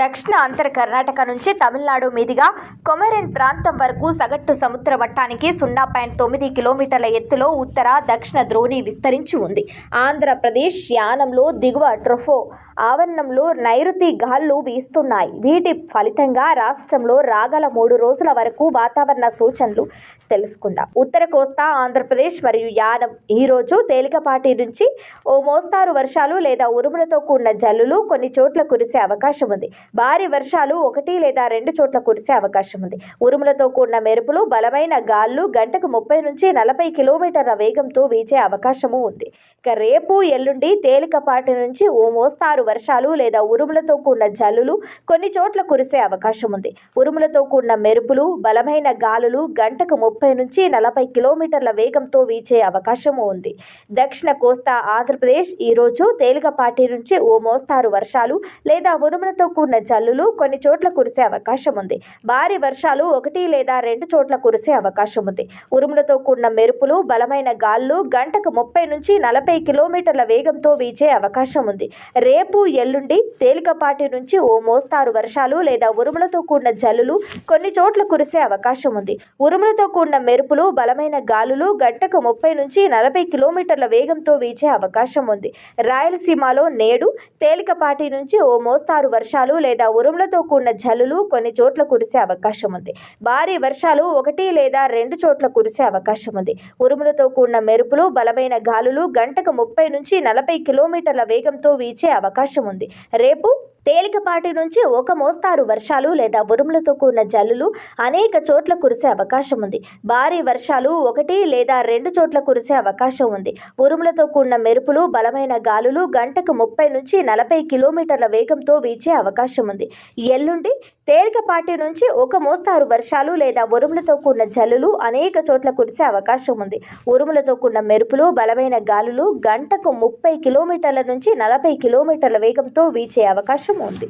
దక్షిణ అంతర కర్ణాటక నుంచి తమిళనాడు మీదుగా కొమెరెన్ ప్రాంతం వరకు సగటు సముద్ర మట్టానికి సున్నా పాయింట్ తొమ్మిది కిలోమీటర్ల ఎత్తులో ఉత్తర దక్షిణ ద్రోణి విస్తరించి ఉంది. ఆంధ్రప్రదేశ్ యానంలో దిగువ ట్రొఫో ఆవరణంలో నైరుతి గాళ్ళు వీస్తున్నాయి. వీటి ఫలితంగా రాష్ట్రంలో రాగల మూడు రోజుల వరకు వాతావరణ సూచనలు తెలుసుకుందాం. ఉత్తర కోస్తా ఆంధ్రప్రదేశ్ మరియు యానం ఈరోజు తేలికపాటి నుంచి ఓ మోస్తారు వర్షాలు లేదా ఉరుములతో కూడిన జల్లులు కొన్ని చోట్ల కురిసే అవకాశం ఉంది. భారీ వర్షాలు ఒకటి లేదా రెండు చోట్ల కురిసే అవకాశం ఉంది. ఉరుములతో కూడిన మెరుపులు బలమైన గాలులు గంటకు ముప్పై నుంచి నలభై కిలోమీటర్ల వేగంతో వీచే అవకాశము ఉంది. ఇక రేపు ఎల్లుండి తేలికపాటి నుంచి ఓ మోస్తారు వర్షాలు లేదా ఉరుములతో కూడిన జల్లులు కొన్ని చోట్ల కురిసే అవకాశం ఉంది. ఉరుములతో కూడిన మెరుపులు బలమైన గాలులు గంటకు ముప్పై నుంచి నలభై కిలోమీటర్ల వేగంతో వీచే అవకాశము ఉంది. దక్షిణ కోస్తా ఆంధ్రప్రదేశ్ ఈరోజు తేలికపాటి నుంచి ఓ మోస్తారు వర్షాలు లేదా ఉరుములతో కూడిన జల్లులు కొన్ని చోట్ల కురిసే అవకాశం ఉంది. భారీ వర్షాలు ఒకటి లేదా రెండు చోట్ల కురిసే అవకాశం ఉంది. ఉరుములతో కూడిన మెరుపులు బలమైన గాలులు గంటకు ముప్పై నుంచి నలభై కిలోమీటర్ల వేగంతో వీచే అవకాశం ఉంది. రేపు ఎల్లుండి తేలికపాటి నుంచి ఓ మోస్తారు వర్షాలు లేదా ఉరుములతో కూడిన జల్లులు కొన్ని చోట్ల కురిసే అవకాశం ఉంది. ఉరుములతో కూడిన మెరుపులు బలమైన గాలులు గంటకు ముప్పై నుంచి నలభై కిలోమీటర్ల వేగంతో వీచే అవకాశం ఉంది. రాయలసీమలో నేడు తేలికపాటి నుంచి ఓ మోస్తారు వర్షాలు లేదా ఉరుములతో కూడిన జల్లులు కొన్ని చోట్ల కురిసే అవకాశం ఉంది. భారీ వర్షాలు ఒకటి లేదా రెండు చోట్ల కురిసే అవకాశం ఉంది. ఉరుములతో కూడిన మెరుపులు బలమైన గాలులు గంటకు ముప్పై నుంచి నలభై కిలోమీటర్ల వేగంతో వీచే అవకాశం ఉంది. రేపు తేలికపాటి నుంచి ఒక మోస్తారు వర్షాలు లేదా ఉరుములతో కూడిన జల్లులు అనేక చోట్ల కురిసే అవకాశం ఉంది. భారీ వర్షాలు ఒకటి లేదా రెండు చోట్ల కురిసే అవకాశం ఉంది. ఉరుములతో కూడిన మెరుపులు బలమైన గాలులు గంటకు ముప్పై నుంచి నలభై కిలోమీటర్ల వేగంతో వీచే అవకాశం ఉంది. ఎల్లుండి తేలికపాటి నుంచి ఒక మోస్తారు వర్షాలు లేదా ఉరుములతో కూడిన జల్లులు అనేక చోట్ల కురిసే అవకాశం ఉంది. ఉరుములతో కూడిన మెరుపులు బలమైన గాలులు గంటకు ముప్పై కిలోమీటర్ల నుంచి నలభై కిలోమీటర్ల వేగంతో వీచే అవకాశం ఉంది.